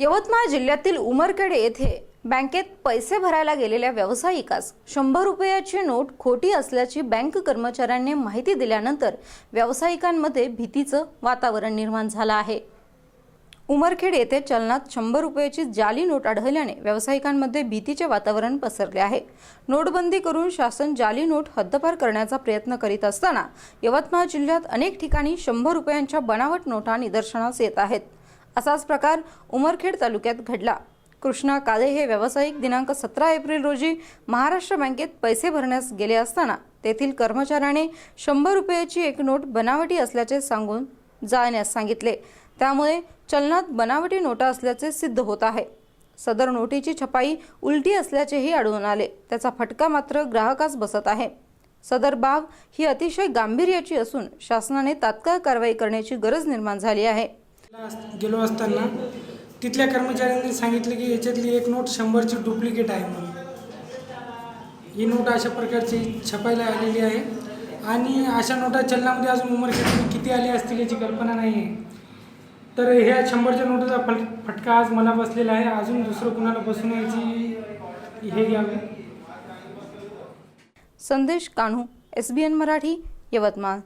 यवतमाळ जिल्ह्यातील उमरखेड येथे बँकेत पैसे भरायला गेलेल्या व्यावसायिकास शंभर रुपयाची नोट खोटी असल्याची बँक कर्मचाऱ्यांनी माहिती दिल्यानंतर व्यावसायिकांमध्ये भीतीचं वातावरण निर्माण झालं आहे. उमरखेड येथे चलनात शंभर रुपयाची जाली नोट आढळल्याने व्यावसायिकांमध्ये भीतीचे वातावरण पसरले आहे. नोटबंदी करून शासन जाली नोट हद्दपार करण्याचा प्रयत्न करीत असताना यवतमाळ जिल्ह्यात अनेक ठिकाणी शंभर रुपयांच्या बनावट नोटा निदर्शनास येत आहेत. असाच प्रकार उमरखेड तालुक्यात घडला. कृष्णा काळे हे व्यावसायिक दिनांक सतरा एप्रिल रोजी महाराष्ट्र बँकेत पैसे भरण्यास गेले असताना तेथील कर्मचाऱ्याने शंभर रुपयाची एक नोट बनावटी असल्याचे सांगून जाण्यास सांगितले. त्यामुळे चलनात बनावटी नोटा असल्याचे सिद्ध होत आहे. सदर नोटीची छपाई उलटी असल्याचेही आढळून आले. त्याचा फटका मात्र ग्राहकास बसत आहे. सदर बाब ही अतिशय गांभीर्याची असून शासनाने तात्काळ कारवाई करण्याची गरज निर्माण झाली आहे. गेलो असताना तिथल्या कर्मचाऱ्यांनी सांगितले की याच्यातली एक नोट शंभरची डुप्लिकेट आहे म्हणून. ही नोट अशा प्रकारची छपायला आलेली आहे. आणि अशा नोटा चलनामध्ये अजून उमरखेडमध्ये किती आली असतील याची कल्पना नाही आहे. तर ह्या शंभरच्या नोटाचा फल फटका आज मला बसलेला आहे. अजून दुसरं कुणाला बसून याची हे घ्यावे. Sandesh Kanhu S B N Marathi Yavatmal.